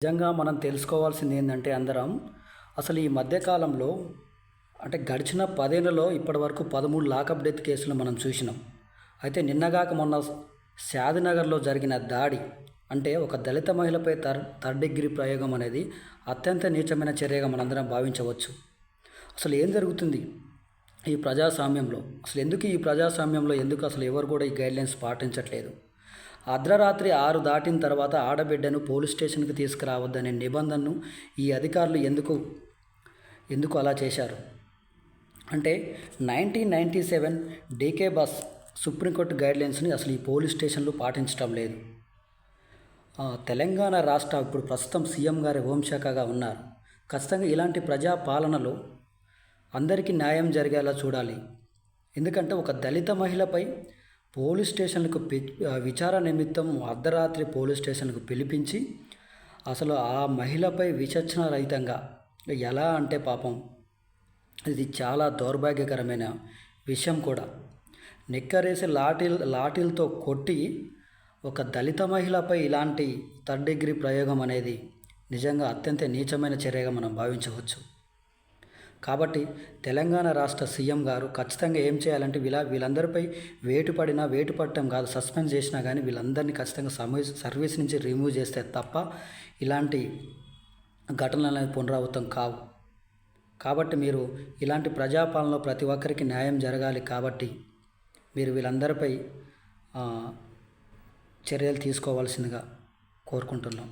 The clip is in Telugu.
నిజంగా మనం తెలుసుకోవాల్సింది ఏంటంటే అందరం అసలు ఈ మధ్యకాలంలో అంటే గడిచిన పదేళ్ళలో ఇప్పటివరకు పదమూడు లాకప్ డెత్ కేసులు మనం చూసినాం. అయితే నిన్నగాక మొన్న శాదినగర్లో జరిగిన దాడి అంటే ఒక దళిత మహిళపై థర్ థర్డ్ డిగ్రీ ప్రయోగం అనేది అత్యంత నీచమైన చర్యగా మనందరం భావించవచ్చు. అసలు ఏం జరుగుతుంది? ఈ ప్రజాస్వామ్యంలో అసలు ఎందుకు ఈ ప్రజాస్వామ్యంలో ఎందుకు అసలు ఎవరు కూడా ఈ గైడ్లైన్స్ పాటించట్లేదు? అర్ధరాత్రి ఆరు దాటిన తర్వాత ఆడబిడ్డను పోలీస్ స్టేషన్కి తీసుకురావద్దనే నిబంధనను ఈ అధికారులు ఎందుకు ఎందుకు అలా చేశారు? అంటే nineteen ninety seven D K Basu supreme court గైడ్లైన్స్ని అసలు ఈ పోలీస్ స్టేషన్లు పాటించడం లేదు. తెలంగాణ రాష్ట్ర ఇప్పుడు ప్రస్తుతం సీఎం గారి హోంశాఖగా ఉన్నారు. ఖచ్చితంగా ఇలాంటి ప్రజా పాలనలో అందరికీ న్యాయం జరిగేలా చూడాలి. ఎందుకంటే ఒక దళిత మహిళపై పోలీస్ స్టేషన్లకు పి- ఆ, విచారణ నిమిత్తం అర్ధరాత్రి పోలీస్ స్టేషన్కు పిలిపించి అసలు ఆ మహిళపై విచక్షణ రహితంగా ఎలా అంటే పాపం ఇది చాలా దౌర్భాగ్యకరమైన విషయం కూడా. నిక్కరేసి లాటిల్ లాఠీలతో కొట్టి ఒక దళిత మహిళపై ఇలాంటి థర్డ్ డిగ్రీ ప్రయోగం అనేది నిజంగా అత్యంత నీచమైన చర్యగా మనం భావించవచ్చు. కాబట్టి తెలంగాణ రాష్ట్ర సీఎం గారు ఖచ్చితంగా ఏం చేయాలంటే వీళ్ళ వీళ్ళందరిపై వేటు పడినా వేటు పట్టడం కాదు సస్పెండ్ చేసినా కానీ వీళ్ళందరినీ ఖచ్చితంగా సర్వీస్ సర్వీస్ నుంచి రిమూవ్ చేస్తే తప్ప ఇలాంటి ఘటనలు అనేది పునరావృతం కావు. కాబట్టి మీరు ఇలాంటి ప్రజాపాలనలో ప్రతి ఒక్కరికి న్యాయం జరగాలి కాబట్టి మీరు వీళ్ళందరిపై చర్యలు తీసుకోవాల్సిందిగా కోరుకుంటున్నాం.